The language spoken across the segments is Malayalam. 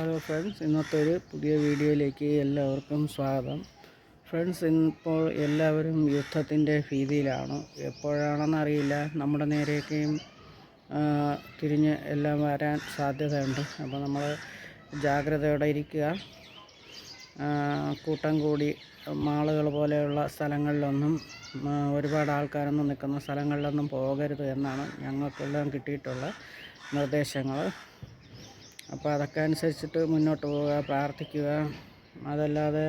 ഹലോ ഫ്രണ്ട്സ് ഇന്നത്തെ ഒരു പുതിയ വീഡിയോയിലേക്ക് എല്ലാവർക്കും സ്വാഗതം. ഫ്രണ്ട്സ് ഇന്നിപ്പോൾ എല്ലാവരും യുദ്ധത്തിന്റെ ഭീതിയിലാണ്. എപ്പോഴാണെന്നറിയില്ല. നമ്മുടെ നേരെയൊക്കെയും തിരിഞ്ഞ് എല്ലാം വരാൻ സാധ്യതയുണ്ട്. അപ്പോൾ നമ്മൾ ജാഗ്രതയോടെ ഇരിക്കുക. കൂട്ടം കൂടി മാളുകൾ പോലെയുള്ള സ്ഥലങ്ങളിലൊന്നും ഒരുപാട് ആൾക്കാരൊന്നും നിൽക്കുന്ന സ്ഥലങ്ങളിലൊന്നും പോകരുത് എന്നാണ് ഞങ്ങൾക്കെല്ലാം കിട്ടിയിട്ടുള്ള നിർദ്ദേശങ്ങൾ. അപ്പോൾ അതൊക്കെ അനുസരിച്ചിട്ട് മുന്നോട്ട് പോവുക പ്രാർത്ഥിക്കുക. അതല്ലാതെ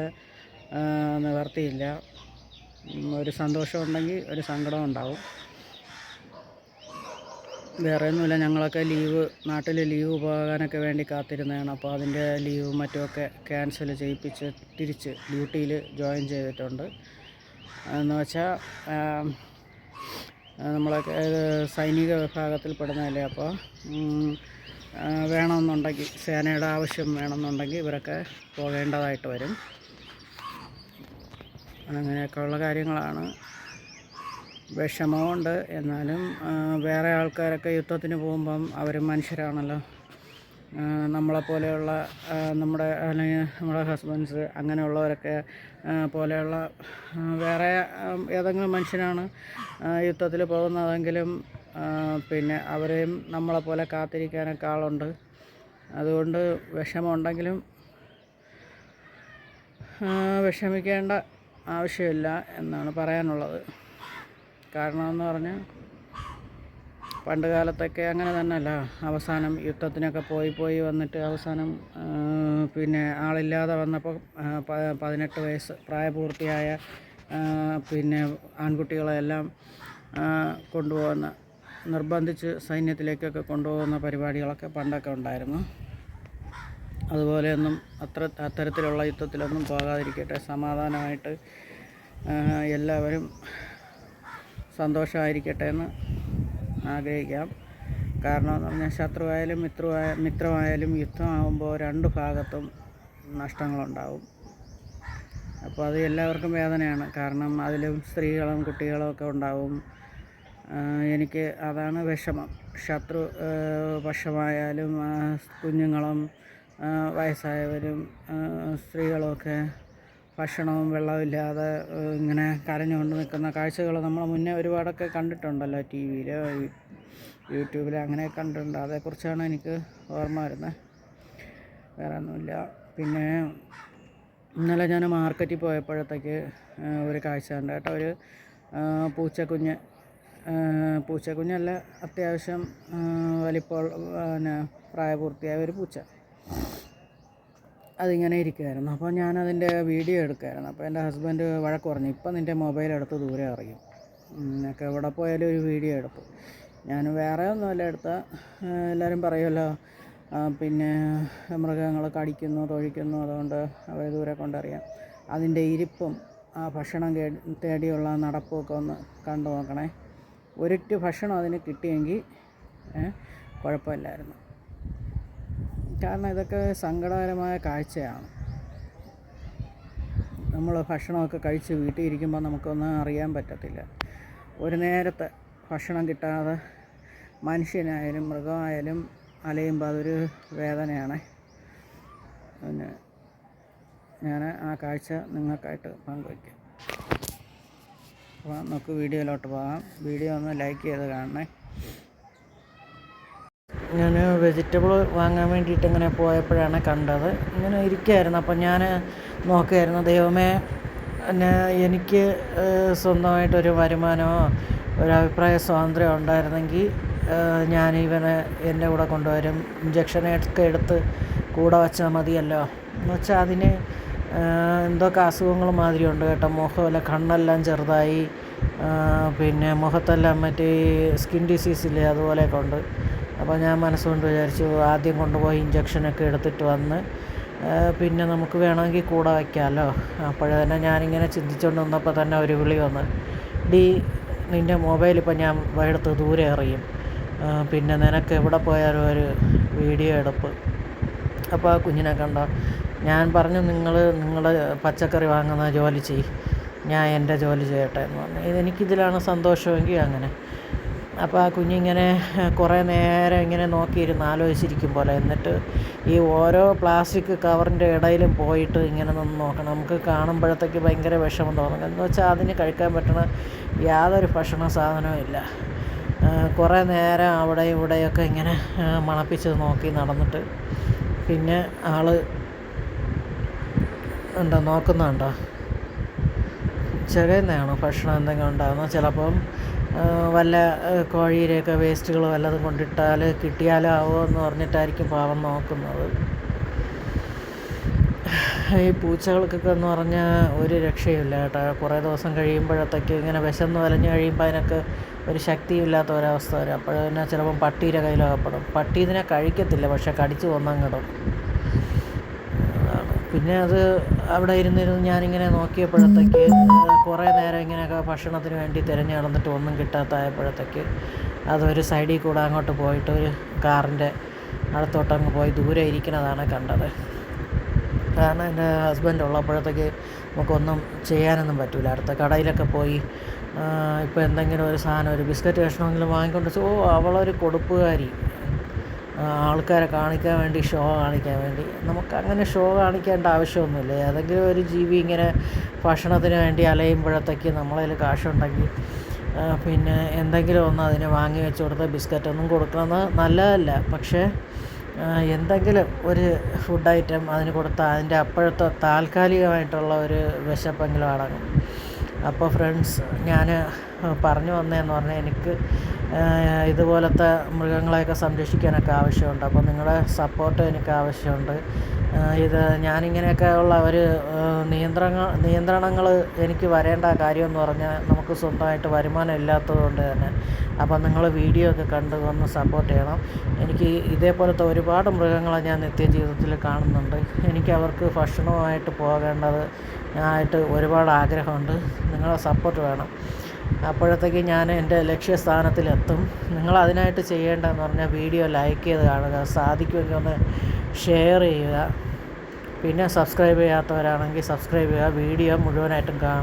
നിവർത്തിയില്ല. ഒരു സന്തോഷമുണ്ടെങ്കിൽ ഒരു സങ്കടം ഉണ്ടാവും. വേറെ ഒന്നുമില്ല ഞങ്ങളൊക്കെ ലീവ് നാട്ടിൽ ലീവ് പോകാനൊക്കെ വേണ്ടി കാത്തിരുന്നതാണ്. അപ്പോൾ അതിന്റെ ലീവ് മറ്റുമൊക്കെ ക്യാൻസൽ ചെയ്യിപ്പിച്ച് തിരിച്ച് ഡ്യൂട്ടിയിൽ ജോയിൻ ചെയ്തിട്ടുണ്ട്. എന്ന് വെച്ചാൽ നമ്മളൊക്കെ സൈനിക വിഭാഗത്തിൽ പെടുന്നതല്ലേ അപ്പോൾ വേണമെന്നുണ്ടെങ്കിൽ സേനയുടെ ആവശ്യം വേണമെന്നുണ്ടെങ്കിൽ ഇവരൊക്കെ പോകേണ്ടതായിട്ട് വരും. അങ്ങനെയൊക്കെയുള്ള കാര്യങ്ങളാണ്. വിഷമമുണ്ട്. എന്നാലും വേറെ ആൾക്കാരൊക്കെ യുദ്ധത്തിന് പോകുമ്പം അവർ മനുഷ്യരാണല്ലോ. നമ്മളെപ്പോലെയുള്ള നമ്മുടെ അല്ലെങ്കിൽ നമ്മുടെ ഹസ്ബൻഡ്സ് അങ്ങനെയുള്ളവരൊക്കെ പോലെയുള്ള വേറെ ഏതെങ്കിലും മനുഷ്യനാണ് യുദ്ധത്തിൽ പോകുന്നതെങ്കിലും പിന്നെ അവരെയും നമ്മളെപ്പോലെ കാത്തിരിക്കാനൊക്കെ ആളുണ്ട്. അതുകൊണ്ട് വിഷമമുണ്ടെങ്കിലും വിഷമിക്കേണ്ട ആവശ്യമില്ല എന്നാണ് പറയാനുള്ളത്. കാരണമെന്ന് പറഞ്ഞാൽ പണ്ട് കാലത്തൊക്കെ അങ്ങനെ തന്നെയല്ല. അവസാനം യുദ്ധത്തിനൊക്കെ പോയി പോയി വന്നിട്ട് അവസാനം പിന്നെ ആളില്ലാതെ വന്നപ്പോൾ പതിനെട്ട് വയസ്സ് പ്രായപൂർത്തിയായ പിന്നെ ആൺകുട്ടികളെല്ലാം ആ, കൊണ്ടുപോകുന്ന നിർബന്ധിച്ച് സൈന്യത്തിലേക്കൊക്കെ കൊണ്ടുപോകുന്ന പരിപാടികളൊക്കെ പണ്ടൊക്കെ ഉണ്ടായിരുന്നു. അതുപോലെയൊന്നും അത്ര അത്തരത്തിലുള്ള യുദ്ധത്തിലൊന്നും പോകാതിരിക്കട്ടെ. സമാധാനമായിട്ട് എല്ലാവരും സന്തോഷമായിരിക്കട്ടെ എന്ന് ആഗ്രഹിക്കാം. കാരണം എന്ന് പറഞ്ഞാൽ ശത്രുവായാലും മിത്രമായ മിത്രമായാലും യുദ്ധമാകുമ്പോൾ രണ്ട് ഭാഗത്തും നഷ്ടങ്ങളുണ്ടാവും. അപ്പോൾ അത് എല്ലാവർക്കും വേദനയാണ്. കാരണം അതിലും സ്ത്രീകളും കുട്ടികളും ഒക്കെ ഉണ്ടാവും. എനിക്ക് അതാണ് വിഷമം. ശത്രു പക്ഷമായാലും കുഞ്ഞുങ്ങളും വയസ്സായവരും സ്ത്രീകളുമൊക്കെ ഭക്ഷണവും വെള്ളമില്ലാതെ ഇങ്ങനെ കരഞ്ഞുകൊണ്ട് നിൽക്കുന്ന കാഴ്ചകൾ നമ്മൾ മുന്നേ ഒരുപാടൊക്കെ കണ്ടിട്ടുണ്ടല്ലോ ടി വിയിൽ യൂട്യൂബിൽ അങ്ങനെ കണ്ടിട്ടുണ്ട്. അതേക്കുറിച്ചാണ് എനിക്ക് ഓർമ്മ വരുന്നത്. വേറെ ഒന്നുമില്ല. പിന്നെ ഇന്നലെ ഞാൻ മാർക്കറ്റിൽ പോയപ്പോഴത്തേക്ക് ഒരു കാഴ്ച ഉണ്ട് കേട്ടോ. ഒരു പൂച്ചക്കുഞ്ഞ് പൂച്ചക്കുഞ്ഞല്ല അത്യാവശ്യം വലിപ്പോൾ പിന്നെ പ്രായപൂർത്തിയായ ഒരു പൂച്ച. അതിങ്ങനെ ഇരിക്കുമായിരുന്നു അപ്പോൾ ഞാനതിന്റെ വീഡിയോ എടുക്കുമായിരുന്നു അപ്പോൾ എന്റെ ഹസ്ബൻഡ് വഴക്ക് പറഞ്ഞു ഇപ്പം നിന്റെ മൊബൈൽ എടുത്ത് ദൂരെ അറിയും എന്നൊക്കെ എവിടെ പോയാലും ഒരു വീഡിയോ എടുത്തു ഞാൻ വേറെ ഒന്നുമല്ല എടുത്ത. എല്ലാവരും പറയുമല്ലോ പിന്നെ മൃഗങ്ങൾ കടിക്കുന്നു തൊഴിക്കുന്നു അതുകൊണ്ട് അവരെ ദൂരെ കൊണ്ടറിയാം. അതിന്റെ ഇരിപ്പും ആ ഭക്ഷണം തേടിയുള്ള നടപ്പുമൊക്കെ ഒന്ന് കണ്ടു നോക്കണേ. ഒരിറ്റ് ഭക്ഷണം അതിന് കിട്ടിയെങ്കിൽ കുഴപ്പമില്ലായിരുന്നു. കാരണം ഇതൊക്കെ സങ്കടകരമായ കാഴ്ചയാണ്. നമ്മൾ ഭക്ഷണമൊക്കെ കഴിച്ച് വീട്ടിൽ ഇരിക്കുമ്പോൾ നമുക്കൊന്നും അറിയാൻ പറ്റത്തില്ല. ഒരു നേരത്തെ ഭക്ഷണം കിട്ടാതെ മനുഷ്യനായാലും മൃഗമായാലും അലയുമ്പോൾ അതൊരു വേദനയാണ്. പിന്നെ ഞാൻ ആ കാഴ്ച നിങ്ങൾക്കായിട്ട് പങ്കുവയ്ക്കാം. അപ്പോൾ നമുക്ക് വീഡിയോയിലോട്ട് പോകാം. വീഡിയോ ഒന്ന് ലൈക്ക് ചെയ്ത് കാണണേ. ഞാൻ വെജിറ്റബിൾ വാങ്ങാൻ വേണ്ടിയിട്ട് ഇങ്ങനെ പോയപ്പോഴാണ് കണ്ടത്. ഇങ്ങനെ ഇരിക്കുകയായിരുന്നു അപ്പം ഞാൻ നോക്കുകയായിരുന്നു ദൈവമേ എനിക്ക് സ്വന്തമായിട്ടൊരു വരുമാനമോ ഒരു അഭിപ്രായ സ്വാതന്ത്ര്യം ഉണ്ടായിരുന്നെങ്കിൽ ഞാൻ ഇവനെ എന്റെ കൂടെ കൊണ്ടുവരും. ഇഞ്ചക്ഷനൊക്കെ എടുത്ത് കൂടെ വച്ചാൽ മതിയല്ലോ. എന്ന് വെച്ചാൽ അതിന് എന്തൊക്കെ അസുഖങ്ങൾ മാതിരി ഉണ്ട് കേട്ടോ മുഖമല്ല കണ്ണെല്ലാം ചെറുതായി. പിന്നെ മുഖത്തെല്ലാം മറ്റേ സ്കിൻ ഡിസീസ് ഡിസീസില്ലേ അതുപോലെയൊക്കെ ഉണ്ട്. അപ്പോൾ ഞാൻ മനസ്സുകൊണ്ട് വിചാരിച്ചു ആദ്യം കൊണ്ടുപോയി ഇഞ്ചക്ഷനൊക്കെ എടുത്തിട്ട് വന്ന് പിന്നെ നമുക്ക് വേണമെങ്കിൽ കൂടെ വയ്ക്കാമല്ലോ അപ്പോഴേ തന്നെ ഞാനിങ്ങനെ ചിന്തിച്ചുകൊണ്ട് നിന്നപ്പോൾ തന്നെ ഒരു വിളി വന്ന് ഡി നിന്റെ മൊബൈൽ ഇപ്പം ഞാൻ എടുത്ത് ദൂരെ എറിയും. പിന്നെ നിനക്ക് എവിടെ പോയാലും ഒരു വീഡിയോ എടുപ്പ്. അപ്പോൾ ആ കുഞ്ഞിനെ കണ്ടോ ഞാൻ പറഞ്ഞു നിങ്ങൾ നിങ്ങൾ പച്ചക്കറി വാങ്ങുന്ന ജോലി ചെയ്യ്. ഞാൻ എന്റെ ജോലി ചെയ്യട്ടെ എന്ന് പറഞ്ഞു. ഇത് എനിക്കിതിലാണ് സന്തോഷമെങ്കിൽ അങ്ങനെ. അപ്പോൾ ആ കുഞ്ഞിങ്ങനെ കുറേ നേരം ഇങ്ങനെ നോക്കിയിരുന്ന് ആലോചിച്ചിരിക്കും പോലെ. എന്നിട്ട് ഈ ഓരോ പ്ലാസ്റ്റിക് കവറിന്റെ ഇടയിലും പോയിട്ട് ഇങ്ങനെ നിന്ന് നോക്കണം. നമുക്ക് കാണുമ്പോഴത്തേക്ക് ഭയങ്കര വിഷമം തോന്നും. എന്ന് വെച്ചാൽ അതിന് കഴിക്കാൻ പറ്റണ യാതൊരു ഭക്ഷണ സാധനവും ഇല്ല. കുറേ നേരം അവിടെ ഇവിടെയൊക്കെ ഇങ്ങനെ മണപ്പിച്ച് നോക്കി നടന്നിട്ട് പിന്നെ ആൾ ഉണ്ടോ? നോക്കുന്നുണ്ടോ? ചെറിയതാണോ ഭക്ഷണം എന്തെങ്കിലും ഉണ്ടാകുന്നത് ചിലപ്പം വല്ല കോഴിയുടെയൊക്കെ വേസ്റ്റുകൾ വല്ലതും കൊണ്ടിട്ടാൽ കിട്ടിയാലോ ആവോ എന്ന് പറഞ്ഞിട്ടായിരിക്കും പാവം നോക്കുന്നത്. ഈ പൂച്ചകൾക്കൊക്കെ എന്ന് പറഞ്ഞാൽ ഒരു രക്ഷയില്ല കേട്ടോ. കുറേ ദിവസം കഴിയുമ്പോഴത്തേക്ക് ഇങ്ങനെ വിശന്ന് വലഞ്ഞു കഴിയുമ്പോൾ അതിനൊക്കെ ഒരു ശക്തിയില്ലാത്ത ഒരവസ്ഥ വരും. അപ്പോഴതിനെ ചിലപ്പം പട്ടിയുടെ കയ്യിലകപ്പെടും. പട്ടി ഇതിനെ കഴിക്കത്തില്ല പക്ഷെ കടിച്ചു കൊന്നങ്ങിടും പിന്നെ അത് അവിടെ ഇരുന്നിരുന്ന് ഞാനിങ്ങനെ നോക്കിയപ്പോഴത്തേക്ക് കുറേ നേരം ഇങ്ങനെയൊക്കെ ഭക്ഷണത്തിന് വേണ്ടി തിരഞ്ഞു നടന്നിട്ട് ഒന്നും കിട്ടാത്തായപ്പോഴത്തേക്ക് അതൊരു സൈഡിൽ കൂടെ അങ്ങോട്ട് പോയിട്ട് ഒരു കാറിന്റെ അടുത്തോട്ടങ്ങ് പോയി ദൂരെ ഇരിക്കുന്നതാണ് കണ്ടത്. കാരണം എന്റെ ഹസ്ബൻഡ് ഉള്ളപ്പോഴത്തേക്ക് നമുക്കൊന്നും ചെയ്യാനൊന്നും പറ്റില്ല അടുത്ത കടയിലൊക്കെ പോയി ഇപ്പോൾ എന്തെങ്കിലും ഒരു സാധനം ഒരു ബിസ്ക്കറ്റ് കഷ്ണമെങ്കിലും വാങ്ങിക്കൊണ്ട് ഓ അവളൊരു കൊടുപ്പുകാരി. ആൾക്കാരെ കാണിക്കാൻ വേണ്ടി ഷോ കാണിക്കാൻ വേണ്ടി. നമുക്ക് അങ്ങനെ ഷോ കാണിക്കേണ്ട ആവശ്യമൊന്നുമില്ല. ഏതെങ്കിലും ഒരു ജീവി ഇങ്ങനെ ഭക്ഷണത്തിന് വേണ്ടി അലയുമ്പോഴത്തേക്ക് നമ്മളതിൽ കാശുണ്ടെങ്കിൽ പിന്നെ എന്തെങ്കിലും ഒന്ന് അതിന് വാങ്ങി വെച്ച് കൊടുത്ത് ബിസ്ക്കറ്റൊന്നും കൊടുക്കുന്നത് നല്ലതല്ല. പക്ഷേ എന്തെങ്കിലും ഒരു ഫുഡ് ഐറ്റം അതിന് കൊടുത്താൽ അതിന്റെ അപ്പോഴത്തെ താൽക്കാലികമായിട്ടുള്ള ഒരു വിശപ്പെങ്കിലും അടങ്ങും. അപ്പോൾ ഫ്രണ്ട്സ് ഞാൻ പറഞ്ഞു വന്നതെന്ന് പറഞ്ഞാൽ എനിക്ക് ഇതുപോലത്തെ മൃഗങ്ങളെയൊക്കെ സംരക്ഷിക്കാനൊക്കെ ആവശ്യമുണ്ട്. അപ്പോൾ നിങ്ങളുടെ സപ്പോർട്ട് എനിക്ക് ആവശ്യമുണ്ട്. ഇത് ഞാനിങ്ങനെയൊക്കെ ഉള്ള ഒരു നിയന്ത്രണ നിയന്ത്രണങ്ങൾ എനിക്ക് വരേണ്ട കാര്യമെന്ന് പറഞ്ഞാൽ നമുക്ക് സ്വന്തമായിട്ട് വരുമാനം ഇല്ലാത്തത് കൊണ്ട് തന്നെ. അപ്പോൾ നിങ്ങൾ വീഡിയോ ഒക്കെ കണ്ട് വന്ന് സപ്പോർട്ട് ചെയ്യണം. എനിക്ക് ഇതേപോലത്തെ ഒരുപാട് മൃഗങ്ങളെ ഞാൻ നിത്യജീവിതത്തിൽ കാണുന്നുണ്ട്. എനിക്ക് അവർക്ക് ഭക്ഷണമായിട്ട് പോകേണ്ടത് ആയിട്ട് ഒരുപാട് ആഗ്രഹമുണ്ട്. നിങ്ങളെ സപ്പോർട്ട് വേണം. അപ്പോഴത്തേക്ക് ഞാൻ എന്റെ ലക്ഷ്യസ്ഥാനത്തിലെത്തും. നിങ്ങൾ അതിനായിട്ട് ചെയ്യേണ്ടതെന്ന് പറഞ്ഞാൽ വീഡിയോ ലൈക്ക് ചെയ്ത് കാണുക സാധിക്കുമെങ്കിൽ ഒന്ന് ഷെയർ ചെയ്യുക. പിന്നെ സബ്സ്ക്രൈബ് ചെയ്യാത്തവരാണെങ്കിൽ സബ്സ്ക്രൈബ് ചെയ്യുക. വീഡിയോ മുഴുവനായിട്ടും കാണുക.